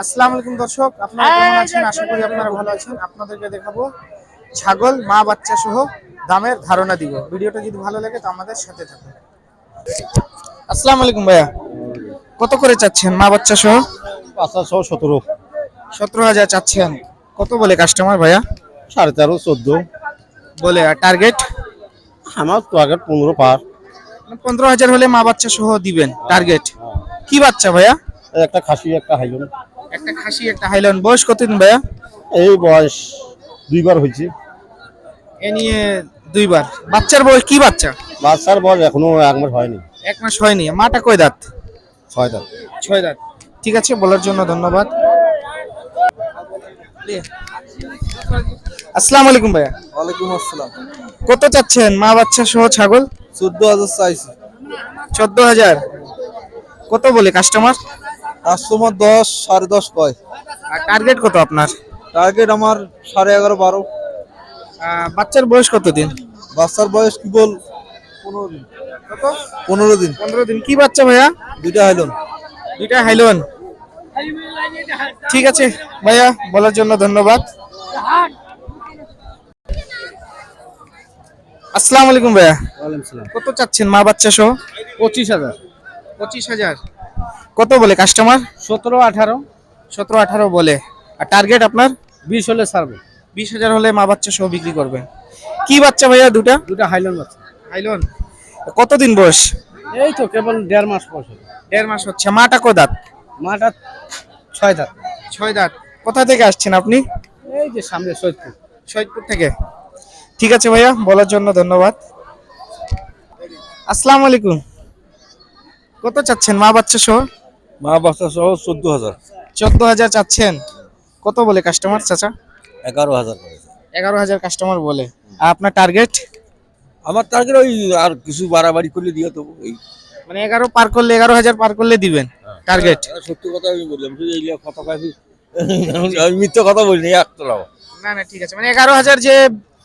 আসসালামু আলাইকুম দর্শক আপনারা কেমন আছেন? আশা করি আপনারা ভালো আছেন। আপনাদেরকে দেখাবো ছাগল মা বাচ্চা সহ দামের ধারণা দিব। ভিডিওটা যদি ভালো লাগে তো আমাদের সাথে থাকুন। আসসালামু আলাইকুম ভাইয়া। কত করে চাচ্ছেন মা বাচ্চা সহ? পাঁচশো সতেরো। সতেরো হাজার চাচ্ছেন। কত বলে কাস্টমার ভাইয়া? সাড়ে তেরো চোদ্দ। বলে আর টার্গেট আমার আগে পনেরো পার। পনেরো হাজার হলে মা বাচ্চা সহ দিবেন টার্গেট কি বাচ্চা ভাইয়া? একটা খাসি একটা হাইলন। একটা খাসি একটা হাইলন। বয়স কতদিন ভাইয়া? এই বয়স দুইবার হয়েছে। এ নিয়ে দুইবার। বাচ্চার বয়স কি বাচ্চা? বাচ্চার বয়স এখনও এক মাস হয়নি। এক মাস হয়নি। মাটা কয় দাঁত? ছয় দাম ছয় দাঁত। ঠিক আছে বলার জন্য ধন্যবাদ। আসসালামু আলাইকুম ভাইয়া। ওয়ালাইকুম আসসালাম। কত চাচ্ছেন মা বাচ্চা সহ ছাগল? চোদ্দ হাজার চাইছি। চোদ্দ হাজার কত বলে কাস্টমার কাস্টমার দশ সাড়ে দশ কয়। আর টার্গেট কত আপনার? টার্গেট আমার সাড়ে এগারো বারো। বাচ্চার বয়স কত দিন? বাচ্চার বয়স কি বল? পনেরো দিন। পনেরো দিন। পনেরো দিন। কি বাচ্চা ভাইয়া? দুইটা হাইলন। দুইটা হাইলন। ঠিক আছে ভাইয়া বলার জন্য ধন্যবাদ। আসসালামু আলাইকুম ভাইয়া। কত চাচ্ছেন মা বাচ্চা সহ? পঁচিশ হাজার। পঁচিশ হাজার। কত বলে কাস্টমার সতেরো আঠারো। সতেরো আঠারো বলে। আর টার্গেট আপনার? বিশ হলে ছাড়বো। বিশ হাজার হলে মা বাচ্চা সহ বিক্রি করবেন। কি বাচ্চা ভাইয়া দুটা? দুটা হাইলন বাচ্চা। হাইলন। কতদিন বয়স? এই তো কেবল দেড় মাস বয়স দেড় মাস হচ্ছে। মাটা কো দাঁত মাটা ছয় দাঁত। ছয় দাঁত। কোথা থেকে আসছেন আপনি? এই যে সামনে সৈয়দপুর। শহীদপুর থেকে। ঠিক আছে ভাইয়া বলার জন্য ধন্যবাদ। আসসালামু আলাইকুম। কত চাচ্ছেন মা বাচ্চা সহ? মা বাচ্চা সহ চোদ্দ হাজার। চোদ্দ হাজার চাচ্ছেন। কত বলে কাস্টমার চাচা? এগারো হাজার এগারো হাজার কাস্টমার বলে। আর আপনার টার্গেট আমার টার্গেট ওই আর কিছু বাড়াবাড়ি করলে দিয়ে দেবো এই। মানে এগারো পার করলে এগারো হাজার পার করলে দিবেন। টার্গেট সত্যি কথা আমি বললাম শুধু এই কথা কাছে আমি মিথ্যে কথা বলিনি একতলাও না না ঠিক আছে। মানে এগারো হাজার যে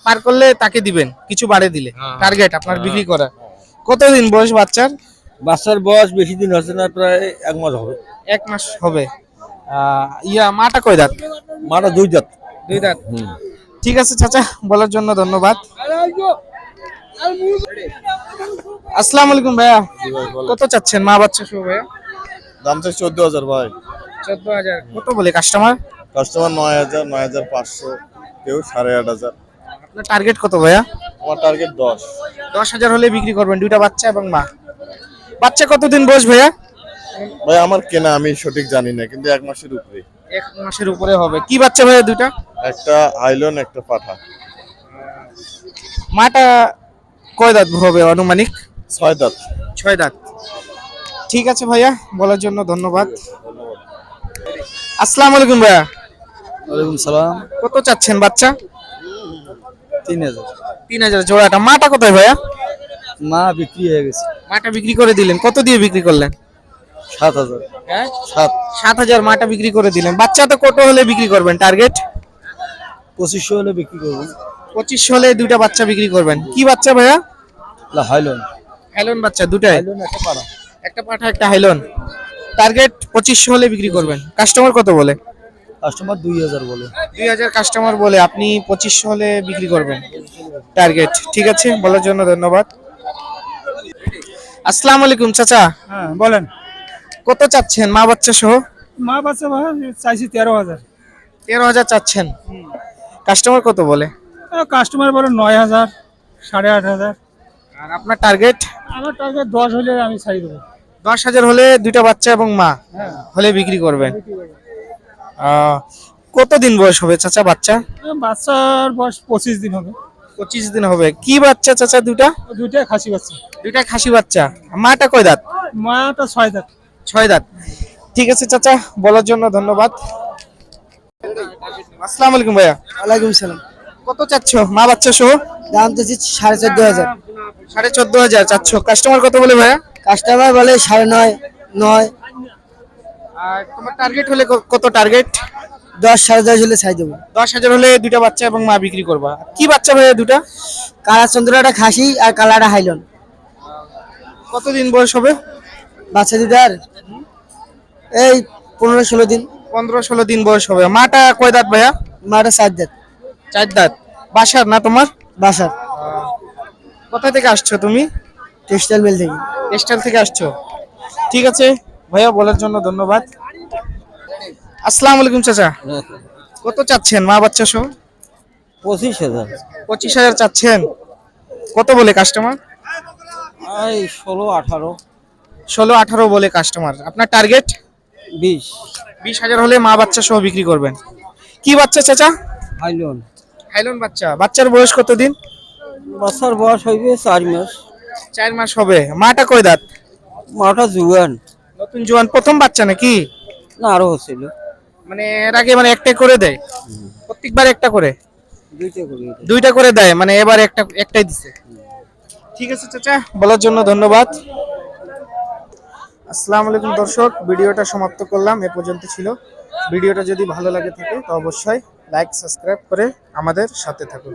পার করলে তাকে দিবেন কিছু বাড়ে দিলে। টার্গেট আপনার বিক্রি করা। কতদিন বয়স বাচ্চার? বাচ্চার বয়স বেশি দিন হচ্ছে না প্রায় এক মাস হবে। এক মাস হবে। আহ, ইয়া মাটা কয় দাঁত? মাটা দুই জাত দুই দাঁত। ঠিক আছে চাচা বলার জন্য ধন্যবাদ। আসসালামু আলাইকুম ভাইয়া। কত চাচ্ছেন মা বাচ্চা সহ ভাইয়া? দাম চাই চোদ্দ হাজার ভাই। চোদ্দ হাজার। কত বলে কাস্টমার কাস্টমার নয় হাজার নয় হাজার পাঁচশো কেউ সাড়ে আট হাজার। আপনার টার্গেট কত ভাইয়া? আমার টার্গেট দশ। দশ হাজার হলে বিক্রি করবেন দুইটা বাচ্চা এবং মা। বাচ্চা কতদিন বয়স ভাইয়া? ভাই আমার কেনা আমি সঠিক জানি না কিন্তু এক মাসের উপরে। এক মাসের উপরে হবে। কি বাচ্চা ভাইয়া দুইটা? একটা আইলন একটা পাঠা। মাটা কয় দাঁত হবে আনুমানিক? ছয় দাঁত। ছয় দাঁত। ঠিক আছে ভাইয়া বলার জন্য ধন্যবাদ। আসসালামু আলাইকুম ভাইয়া। ওয়ালাইকুম সালাম। কত চাচ্ছেন বাচ্চা? তিন হাজার। তিন হাজার জোড়াটা। মাটা কোথায় ভাইয়া? মা বিক্রি হয়ে গেছে। মাটা বিক্রি করে দিলেন। কত দিয়ে বিক্রি করলেন? সাত হাজার। হ্যাঁ? সাত। সাত হাজার মাটা বিক্রি করে দিলেন। বাচ্চা তো কত হলে বিক্রি করবেন? টার্গেট পঁচিশশো হলে বিক্রি করব। পঁচিশশো হলে দুইটা বাচ্চা বিক্রি করবেন। কি বাচ্চা ভাইয়া? হাইলন। হাইলন বাচ্চা দুটাই? একটা পাড়া। একটা পাঠা একটা হাইলন। টার্গেট পঁচিশশো হলে বিক্রি করবেন। কাস্টমার কত বলে? কাস্টমার দুই হাজার বলে। দুই হাজার কাস্টমার বলে আপনি পঁচিশশো হলে বিক্রি করবেন। টার্গেট ঠিক আছে? বলার জন্য ধন্যবাদ। আসসালামু আলাইকুম চাচা। হ্যাঁ বলেন। কত চাচ্ছেন মা বাচ্চা সহ? মা বাচ্চা ভাই চাইছি তেরো হাজার। তেরো হাজার চাচ্ছেন। কাস্টমার কত বলে? কাস্টমার বলে নয় হাজার সাড়ে আট হাজার। আর আপনার টার্গেট আমার টার্গেট দশ হলে আমি ছাড়ি দেবো। দশ হাজার হলে দুইটা বাচ্চা এবং মা হলে বিক্রি করবেন। আহ, কতদিন বয়স হবে চাচা বাচ্চা? বাচ্চার বয়স পঁচিশ দিন হবে। পঁচিশ দিন হবে। কি বাচ্চা চাচা দুটা দুইটাই খাসি বাচ্চা। দুইটা খাসি বাচ্চা। মাটা কয় দাঁত? মাটা ছয় দাঁত। ছয় দাঁত। ঠিক আছে চাচা বলার জন্য ধন্যবাদ। আসসালামু আলাইকুম ভাইয়া। ওয়ালাইকুম সালাম। কত চাচ্ছ? মা বাচ্চা সহ? দাম তো সাড়ে চোদ্দ হাজার। সাড়ে চোদ্দ হাজার চাচ্ছ কাস্টমার কত বলে ভাইয়া? কাস্টমার বলে সাড়ে নয় নয়। আর তোমার টার্গেট হলে কত টার্গেট দশ সাড়ে দশ হলে ছাই দেবো। দশ হাজার হলে দুটা বাচ্চা এবং মা বিক্রি করবা। কি বাচ্চা ভাইয়া দুটা? কালা চন্দ্রটা খাসি আর কালাটা হাইলন। কতদিন বয়স হবে? বাচ্চা দুটার এই পনেরো ষোলো দিন। পনেরো ষোলো দিন বয়স হবে। মাটা কয় দাঁত ভাইয়া? মাটা সাত দেন চার দাঁত। বাসার না তোমার? বাসার। কোথা থেকে আসছো তুমি? টেক্সটাইল মিল থেকে টেক্সটাইল থেকে আসছো। ঠিক আছে ভাইয়া বলার জন্য ধন্যবাদ। আসসালামু আলাইকুম চাচা। কত চাচ্ছেন মা বাচ্চা সহ? পঁচিশ হাজার। পঁচিশ হাজার চাচ্ছেন। কত বলে কাস্টমার এই ষোলো আঠারো। ষোলো আঠারো বলে কাস্টমার আপনার টার্গেট বিশ। বিশ হাজার হলে মা বাচ্চা সহ বিক্রি করবেন। কি বাচ্চা চাচা? হাইলন। হাইলন বাচ্চা। বাচ্চার বয়স কতদিন? বাচ্চার বয়স হইবে চার মাস। চার মাস হবে। মাটা কয় দাঁত? মাটা জুয়ান। নতুন জোয়ান প্রথম বাচ্চা নাকি? না আরও হচ্ছিল। মানে এর আগে মানে একটা করে দেয়? প্রত্যেকবার একটা করে? দুইটা করে এটা। দুইটা করে দেয় মানে এবার একটা একটাই দিছে। ঠিক আছে চাচা বলার জন্য ধন্যবাদ। আসসালামু আলাইকুম দর্শক ভিডিওটা সমাপ্ত করলাম এ পর্যন্ত ছিল। ভিডিওটা যদি ভালো লাগে থাকে তো অবশ্যই লাইক সাবস্ক্রাইব করে আমাদের সাথে থাকুন।